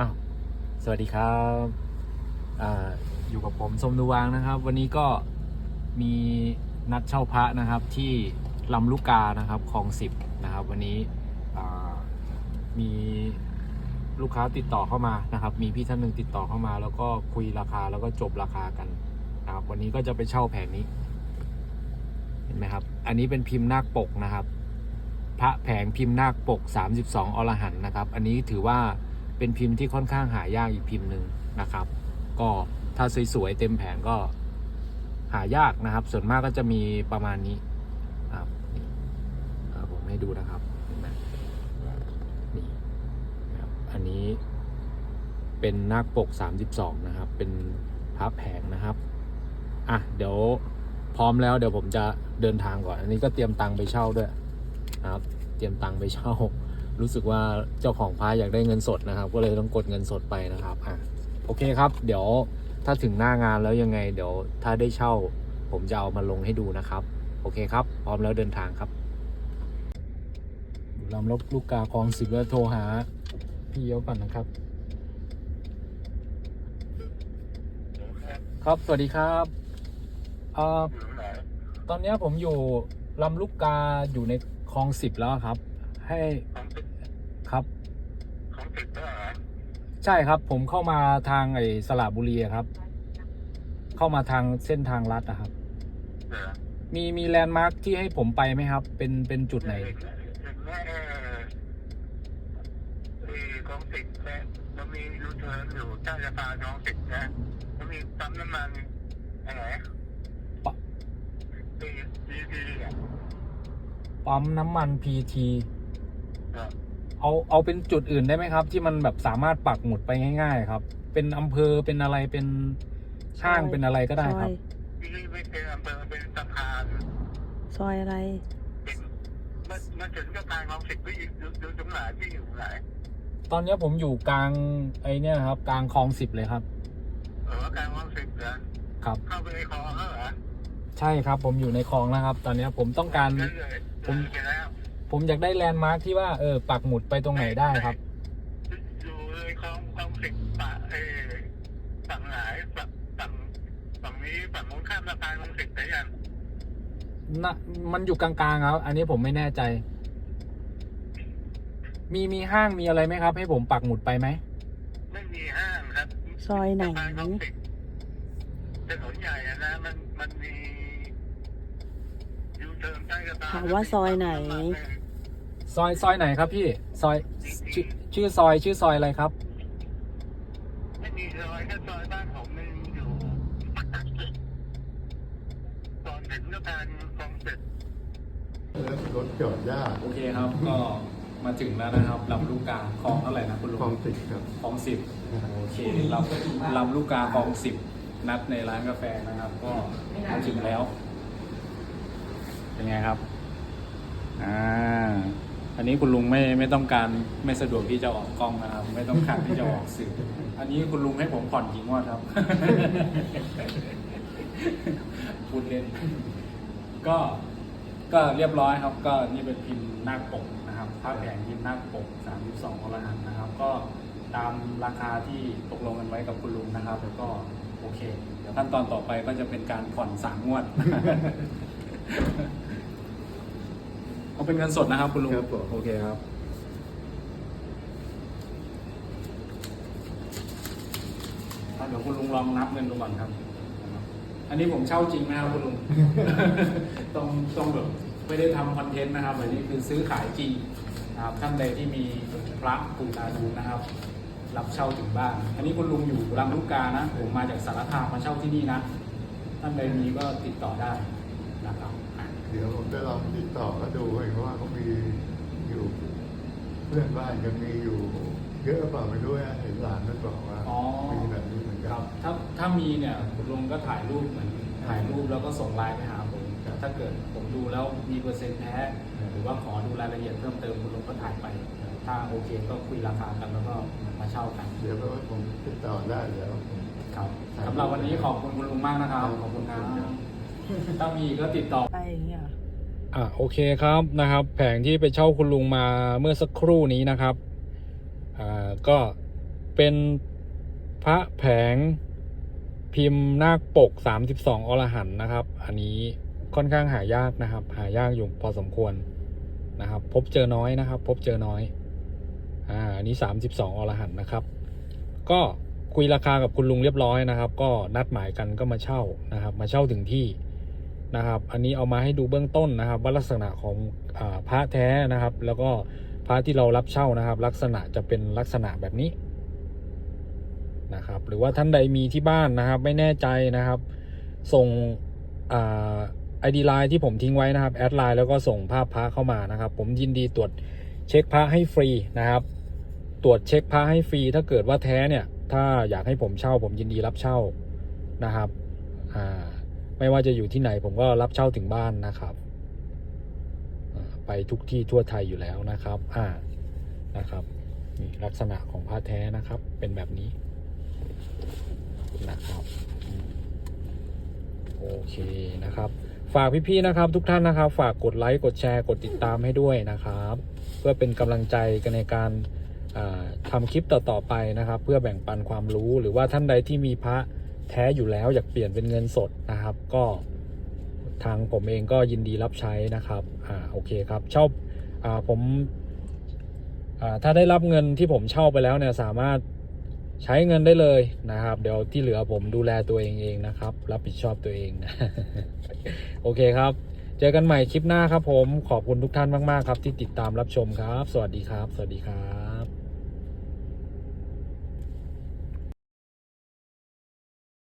อ้าวสวัสดีครับออยู่กับผมสมนูวางนะครับ วันนี้ก็มีนัดเช่าพระนะครับที่ลำลูกกานะครับคลองสิบนะครับ วันนี้มีลูกค้าติดต่อเข้ามานะครับ มีพี่ท่านหนึ่งติดต่อเข้ามา แล้วก็คุยราคาแล้วก็จบราคากันนะครับ วันนี้ก็จะไปเช่าแผงนี้ เห็นไหมครับ อันนี้เป็นพิมพ์นาคปกนะครับ พระแผงพิมพ์นาคปก 32อรหันต์นะครับ อันนี้ถือว่า เป็นพิมพ์ที่ค่อนข้างหายากอีกพิมพ์หนึ่งนะครับ ก็ถ้าสวยๆเต็มแผงก็หายากนะครับ ส่วนมากก็จะมีประมาณนี้ครับผมให้ดูนะครับนี่ครับอันนี้เป็นนาคปก 32 นะครับ เป็นพระแผงนะครับ อะ เดี๋ยวพร้อมแล้วเดี๋ยวผมจะเดินทางก่อน อันนี้ก็เตรียมตังค์ไปเช่าด้วยนะครับ เตรียมตังค์ไปเช่า รู้สึกว่าเจ้าของพาอยากได้เงินสดนะครับ ก็เลยต้องกดเงินสดไปนะครับอะโอเคครับ เดี๋ยวถ้าถึงหน้างานแล้วยังไง เดี๋ยวถ้าได้เช่า ผมจะเอามาลงให้ดูนะครับ โอเคครับ พร้อมแล้วเดินทางครับลำลบลูกกาคลองสิบแล้วโทรหา พี่เยอะก่อนนะครับ ครับสวัสดีครับอ่ออยู่ไหนตอนเนี้ยผมอยู่ลำลูกกาอยู่ในคลองสิบแล้วครับ ให้ ครับของติดด้วยเหรอใช่ครับ ผมเข้ามาทางไอ้สระบุรีอะครับ เข้ามาทางเส้นทางลัดอะครับ เดี๋ยวมีมีแลนด์มาร์คที่ให้ผมไปไหมครับ เป็นเป็นจุดไหนเห็นแม่เออของติดนะมันมียูเทิร์นอยู่ใต้สะพานของติดนะมันมีปั๊มน้ำมันอะไรปะดีดีดีอะปั๊มน้ำมันพีทีเออ เอาเอาเป็นจุดอื่นได้ไหมครับ ที่มันแบบสามารถปักหมุดไปง่าย ๆ ครับ เป็นอำเภอเป็นอะไรเป็นห้างเป็นอะไรก็ได้ครับที่นี่ไม่เป็นอำเภอเป็นสะพานซอยอะไร เป็นมันมันถึงสะพานของติดก็อยู่อยู่อยู่ตรงไหนที่อยู่ไหนตอนเนี้ยผมอยู่กลางไอ้เนี่ยครับ กลางคลองสิบเลยครับ เออการของติดนะครับ เข้าไปในคลองแล้วเหรอใช่ครับ ผมอยู่ในคลองแล้วครับ ตอนเนี้ยผมต้องการ นั่นเลยผม เจอแล้ว ผมอยากได้แลนด์มาร์คที่ว่าเออปักหมุดไปตรงไหนได้ครับ อยู่เลยคลองคลองสิบปะเออฝั่งไหนฝั่งฝั่งฝั่งนี้ฝั่งนู้นข้ามสะพานคลองสิบไปยังนะมันอยู่กลางๆครับ อันนี้ผมไม่แน่ใจ มีมีห้างมีอะไรไหมครับ ให้ผมปักหมุดไปไหมไม่มีห้างครับซอยไหน สะพานคลองสิบถนนใหญ่อะนะมันมันมียูเทิร์นใต้สะพานถามว่าซอยไหน ซอยซอยไหนครับพี่ซอยชื่อชื่อซอยชื่อซอยอะไรครับ ไม่มีซอยแค่ซอยบ้านผมมันอยู่ก่อนถึงสะพานคลองสิบรถจอดยากโอเคครับ ก็มาถึงแล้วนะครับลำลูกกาคลองเท่าไหร่นะคุณลุงคลองติดครับคลองสิบโอเคลำลำลูกกาคลองสิบนัดในร้านกาแฟนะครับ ก็มาถึงแล้ว เป็นไงครับ อ่า อันนี้คุณลุงไม่ไม่ต้องการไม่สะดวกที่จะออกกล้องนะครับ ไม่ต้องการที่จะออกสื่อ อันนี้คุณลุงให้ผมผ่อนกี่งวดครับ พูดเล่น ก็ก็เรียบร้อยครับ ก็นี่เป็นพิมพ์หน้าปกนะครับภาพแผงพิมพ์หน้าปก 32อรหันนะครับ ก็ตามราคาที่ตกลงกันไว้กับคุณลุงนะครับ แล้วก็โอเค เดี๋ยวขั้นตอนต่อไปก็จะเป็นการผ่อนสามงวด เอาเป็นเงินสดนะครับคุณลุงครับผม โอเคครับ อะเดี๋ยวคุณลุงลองนับเงินดูก่อนครับ อันนี้ผมเช่าจริงนะครับคุณลุง ต้องต้องแบบไม่ได้ทำคอนเทนต์นะครับอันนี้คือซื้อขายจริงนะครับท่านใดที่มีพระปูตาดูนะครับ รับเช่าถึงบ้าน อันนี้คุณลุงอยู่ลำลูกกานะ ผมมาจากสารคามมาเช่าที่นี่นะ ท่านใดมีก็ติดต่อได้นะครับอะ เดี๋ยวผมจะลองติดต่อก็ดูให้เพราะว่าเขามีอยู่ เพื่อนบ้านก็มีอยู่เยอะเปล่าไม่รู้นะเห็นหลานนั่นบอกว่าอ๋อ มีแบบนี้เหมือนคกัรัน บถ้าถ้ามีเนี่ยคุณลุงก็ถ่ายรูปเหมือนถ่ายรูปแล้วก็ส่งไลน์ไปหาผมครับถ้าเกิดผมดูแล้วมีเปอร์เซ็นต์แท้หรือว่าขอดูรายละเอียดเพิ่มเติมคุณลุงก็ถ่ายไป ถ้าโอเคก็คุยราคากันแล้วก็มาเช่ากันเดี๋ยวก็ผมติดต่อได้เดี๋ยว ครับสำหรับวันนี้ขอบคุณคุณลุงมากนะครับขอบคุณครับ ถ้ามีก็ติดต่อไปอย่างเงี้ยเหรออะโอเคครับนะครับ แผงที่ไปเช่าคุณลุงมาเมื่อสักครู่นี้นะครับอ่าก็เป็นพระแผงพิมพ์นาคปก 32 อรหันต์นะครับ อันนี้ค่อนข้างหายากนะครับ หายากอยู่พอสมควรนะครับ พบเจอน้อยนะครับ พบเจอน้อยอ่าอันนี้ 32 อรหันต์นะครับ ก็คุยราคากับคุณลุงเรียบร้อยนะครับ ก็นัดหมายกันก็มาเช่านะครับ มาเช่าถึงที่ นะครับ อันนี้เอามาให้ดูเบื้องต้นนะครับว่าลักษณะของอพระแท้นะครับ แล้วก็พระที่เรารับเช่านะครับ ลักษณะจะเป็นลักษณะแบบนี้นะครับ หรือว่าท่านใดมีที่บ้านนะครับ ไม่แน่ใจนะครับ ส่งไอดีไลน์ที่ผมทิ้งไว้นะครับแอดไลน์แล้วก็ส่งภาพพระเข้ามานะครับ ผมยินดีตรวจเช็คพระให้ฟรีนะครับ ตรวจเช็คพระให้ฟรี ถ้าเกิดว่าแท้เนี่ย ถ้าอยากให้ผมเช่า ผมยินดีรับเช่านะครับ อ่า ไม่ว่าจะอยู่ที่ไหนผมก็รับเช่าถึงบ้านนะครับ ไปทุกที่ทั่วไทยอยู่แล้วนะครับอ่านะครับนี่ลักษณะของพระแท้นะครับ เป็นแบบนี้นะครับโอเคนะครับ ฝากพี่ๆนะครับทุกท่านนะครับ ฝากกดไลค์กดแชร์กดติดตามให้ด้วยนะครับ เพื่อเป็นกำลังใจกันในการาทำคลิปต่อๆไปนะครับ เพื่อแบ่งปันความรู้หรือว่าท่านใดที่มีพระ แท้อยู่แล้วอยากเปลี่ยนเป็นเงินสดนะครับ ก็ทางผมเองก็ยินดีรับใช้นะครับอ่าโอเคครับเช่าอ่าผมอ่าถ้าได้รับเงินที่ผมเช่าไปแล้วเนี่ยสามารถใช้เงินได้เลยนะครับ เดี๋ยวที่เหลือผมดูแลตัวเองเองนะครับ รับผิดชอบตัวเองนะโอเคครับ เจอกันใหม่คลิปหน้าครับผมขอบคุณทุกท่านมาก ๆ ครับ ที่ติดตามรับชมครับ สวัสดีครับ สวัสดีครับ